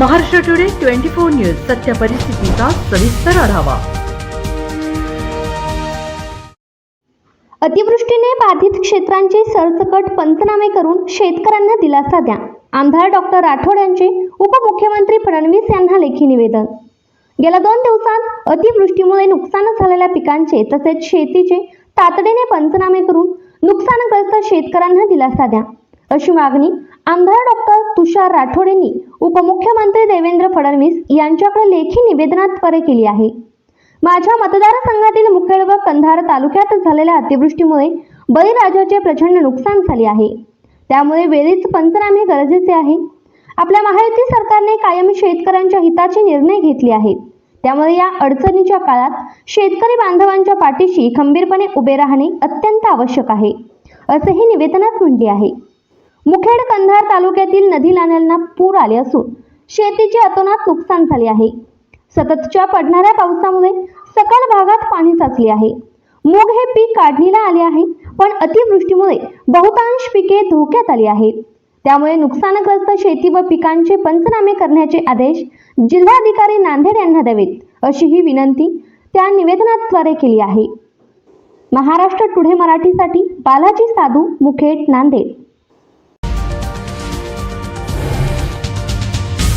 Maharashtra today twenty four news सत्य परिस्थितीचा सविस्तर आढावा. अतिवृष्टीने बाधित क्षेत्रांचे सरसकट पंचनामे करून शेतकऱ्यांना दिलासा द्या. आमदार डॉक्टर राठोड यांचे उपमुख्यमंत्री फडणवीस यांना लेखी निवेदन. गेल्या दोन दिवसात अतिवृष्टीमुळे नुकसान झालेल्या पिकांचे तसेच शेतीचे तातडीने पंचनामे करून नुकसानग्रस्त शेतकऱ्यांना दिलासा द्या. अशी मागणी आमदार डॉक्टर तुषार राठोड यांनी उपमुख्यमंत्री देवेंद्र फडणवीस यांच्याकडे लेखी निवेदनाद्वारे केली आहे. माझ्या मतदारसंघातील मुखेड व कंधार तालुक्यात झालेल्या अतिवृष्टीमुळे बळीराजाचे प्रचंड नुकसान झाले आहे. त्यामुळे वेळीच पंचनामे गरजेचे आहे. आपल्या महायुती सरकारने कायम शेतकऱ्यांच्या हिताचे निर्णय घेतले आहेत. त्यामुळे या अडचणीच्या काळात शेतकरी बांधवांच्या पाठीशी खंबीरपणे उभे राहणे अत्यंत आवश्यक आहे. असेही निवेदनात म्हटले आहे. मुखेड कंधार तालुक्यातील नदी नाल्यांना पूर आले असून शेतीचे अतोनात नुकसान झाले आहे. सततच्या पडणाऱ्या पावसामुळे सकाळ भागात पाणी साचले आहे. मूग हे पीक काढणीला आले आहे पण अतिवृष्टीमुळे बहुतांश पिके धोक्यात आली आहेत. त्यामुळे नुकसानग्रस्त शेती व पिकांचे पंचनामे करण्याचे आदेश जिल्हाधिकारी नांदेड यांना द्यावेत अशी ही विनंती त्या निवेदनाद्वारे केली आहे. महाराष्ट्र टुडे मराठीसाठी बालाजी साधू मुखेड नांदेड.